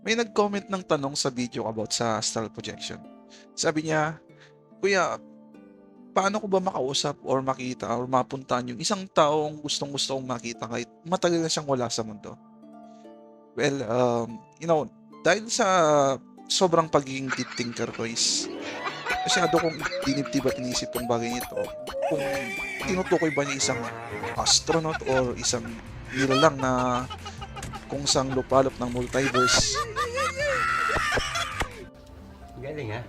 May nag-comment ng tanong sa video about sa astral projection. Sabi niya, Kuya, paano ko ba makausap or makita or mapuntahan yung isang taong gustong gusto kong makita kahit matagal na siyang wala sa mundo? Well, um, you know, dahil sa sobrang pagiging deep thinker ko is masyado kong dinibdib at inisip tong bagay nito kung tinutukoy ba niya isang astronaut or isang nilalang na kung sang lupalop ng multiverse Galing ha?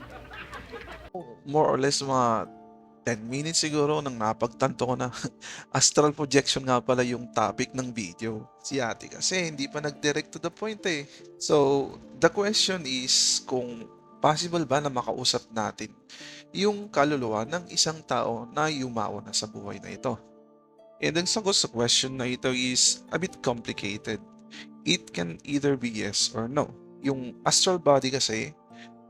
more or less mga 10 minutes siguro nang napagtanto ko na astral projection nga pala yung topic ng video. Si ate kasi hindi pa nag-direct to the point eh. So, the question is kung possible ba na makausap natin yung kaluluwa ng isang tao na yumao na sa buhay na ito. And ang sagot sa question na ito is a bit complicated. It can either be yes or no. Yung astral body kasi,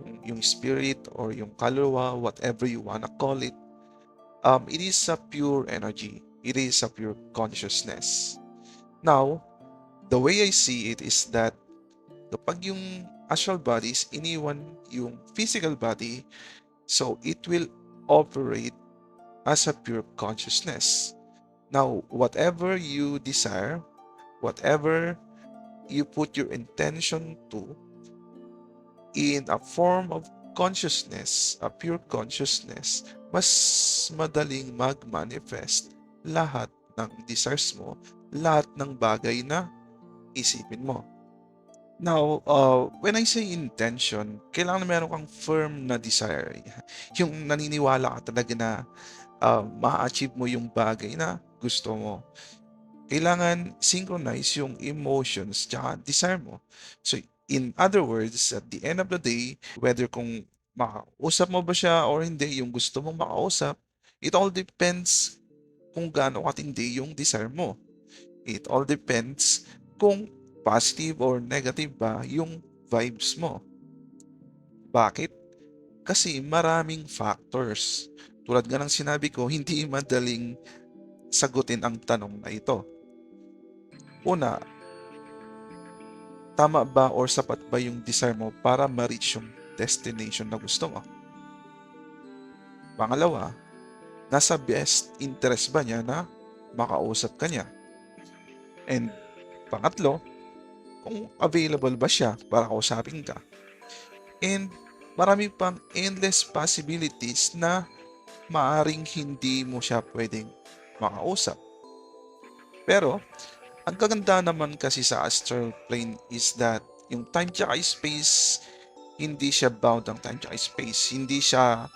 yung, yung spirit or yung kaluluwa, whatever you wanna call it, um, it is a pure energy. It is a pure consciousness. Now, the way I see it is that kapag yung astral body is iniwan yung physical body, so it will operate as a pure consciousness. Now, whatever you desire, whatever you put your intention to, in a form of consciousness, a pure consciousness, mas madaling mag-manifest lahat ng desires mo, lahat ng bagay na isipin mo. Now, uh, when I say intention, kailangan meron kang firm na desire. Yung naniniwala ka talaga na uh, ma-achieve mo yung bagay na gusto mo. Kailangan synchronize yung emotions tsaka desire mo. So, in other words, at the end of the day, whether kung makausap mo ba siya or hindi, yung gusto mong makausap, it all depends kung gaano katindi yung desire mo. It all depends kung positive or negative ba yung vibes mo. Bakit? Kasi maraming factors. Tulad nga ng sinabi ko, hindi madaling sagutin ang tanong na ito. Una, tama ba or sapat ba yung desire mo para ma-reach yung destination na gusto mo? Pangalawa, nasa best interest ba niya na makausap ka niya? And pangatlo, kung available ba siya para kausapin ka? And marami pang endless possibilities na maaring hindi mo siya pwedeng makausap. Pero, ang kaganda naman kasi sa astral plane is that yung time tsaka space, hindi siya bound ang time tsaka space. Hindi siya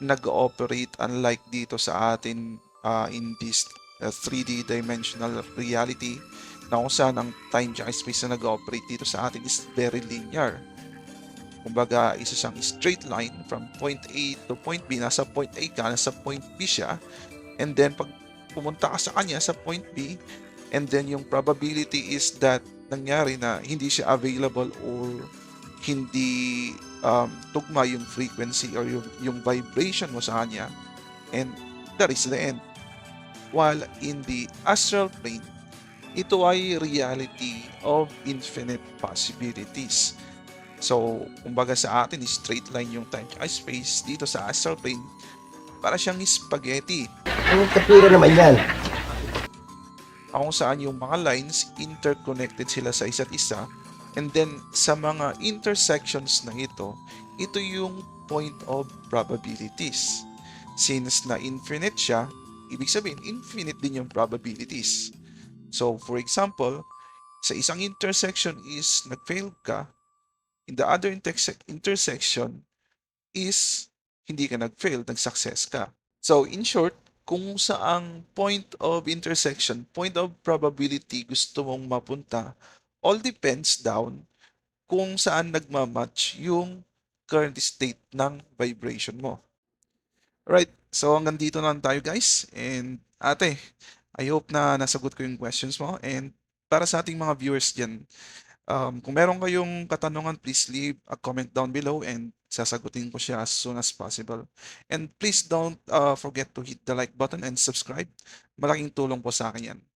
nag-ooperate unlike dito sa atin uh, in this uh, 3D dimensional reality na kung saan ang time tsaka space na nag-ooperate dito sa atin is very linear. Kumbaga, isa siyang straight line from point A to point B. Nasa point A ka, nasa point B siya. And then, pag pumunta ka sa kanya sa point B, and then yung probability is that nangyari na hindi siya available or hindi um, tugma yung frequency or yung, yung vibration mo sa kanya and that is the end. While in the astral plane, ito ay reality of infinite possibilities. So, kumbaga sa atin, straight line yung time at space dito sa astral plane, para siyang spaghetti. Ang kapira naman yan. Kung saan yung mga lines interconnected sila sa isa't isa. And then sa mga intersections na ito ito yung point of probabilities. Since na infinite siya ibig sabihin infinite din yung probabilities. So for example sa isang intersection is nag-fail ka in the other interse- intersection is hindi ka nag-fail nag-success ka. So in short kung saang point of intersection, point of probability gusto mong mapunta, all depends down kung saan nagmamatch yung current state ng vibration mo. Right, so hanggang dito lang tayo guys. And ate, I hope na nasagot ko yung questions mo. And para sa ating mga viewers dyan, um, kung meron kayong katanungan, please leave a comment down below and sasagutin ko siya as soon as possible. And please don't uh, forget to hit the like button and subscribe. Malaking tulong po sa akin yan.